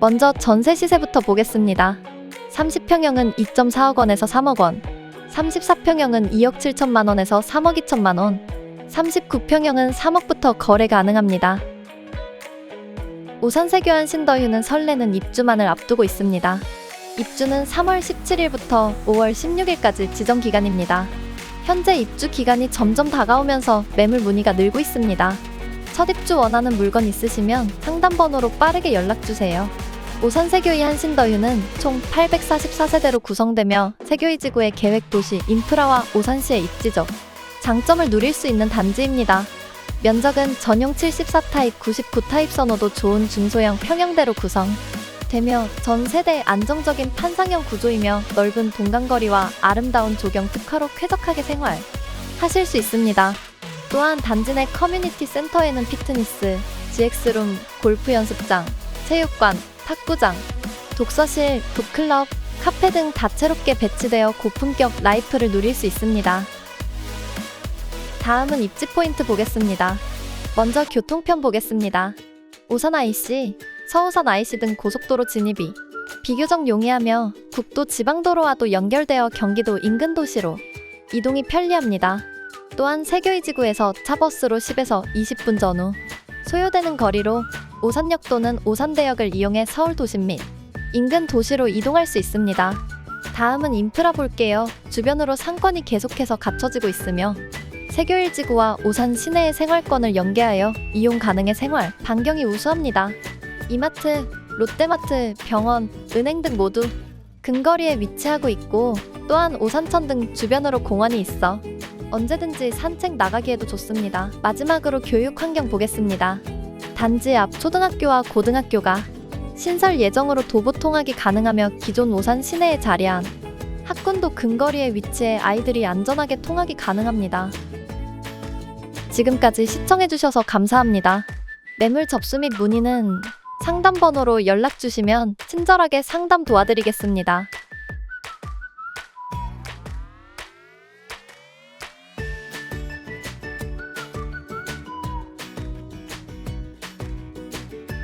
먼저 전세 시세부터 보겠습니다. 30평형은 2.4억 원에서 3억 원, 34평형은 2억 7천만 원에서 3억 2천만 원, 39평형은 3억부터 거래 가능합니다. 오산 세교안 신더휴는 설레는 입주만을 앞두고 있습니다. 입주는 3월 17일부터 5월 16일까지 지정 기간입니다. 현재 입주 기간이 점점 다가오면서 매물 문의가 늘고 있습니다. 첫 입주 원하는 물건 있으시면 상담 번호로 빠르게 연락 주세요. 오산 세교이 한신더휴는 총 844세대로 구성되며 세교이 지구의 계획 도시 인프라와 오산시의 입지적 장점을 누릴 수 있는 단지입니다. 면적은 전용 74타입, 99타입 선호도 좋은 중소형 평형대로 구성 되며 전 세대 안정적인 판상형 구조이며 넓은 동간거리와 아름다운 조경 특화로 쾌적하게 생활 하실 수 있습니다. 또한 단지 내 커뮤니티 센터에는 피트니스, GX룸, 골프 연습장, 체육관, 탁구장, 독서실, 북클럽, 카페 등 다채롭게 배치되어 고품격 라이프를 누릴 수 있습니다. 다음은 입지 포인트 보겠습니다. 먼저 교통편 보겠습니다. 오산 IC, 서우산 IC 등 고속도로 진입이 비교적 용이하며 국도 지방도로와도 연결되어 경기도 인근 도시로 이동이 편리합니다. 또한 세교이 지구에서 차버스로 10에서 20분 전후 소요되는 거리로 오산역 또는 오산대역을 이용해 서울 도심 및 인근 도시로 이동할 수 있습니다. 다음은 인프라 볼게요. 주변으로 상권이 계속해서 갖춰지고 있으며 세교일 지구와 오산 시내의 생활권을 연계하여 이용 가능해 생활 반경이 우수합니다. 이마트, 롯데마트, 병원, 은행 등 모두 근거리에 위치하고 있고 또한 오산천 등 주변으로 공원이 있어 언제든지 산책 나가기에도 좋습니다. 마지막으로 교육 환경 보겠습니다. 단지 앞 초등학교와 고등학교가 신설 예정으로 도보 통학이 가능하며 기존 오산 시내에 자리한 학군도 근거리에 위치해 아이들이 안전하게 통학이 가능합니다. 지금까지 시청해주셔서 감사합니다. 매물 접수 및 문의는 상담 번호로 연락 주시면 친절하게 상담 도와드리겠습니다.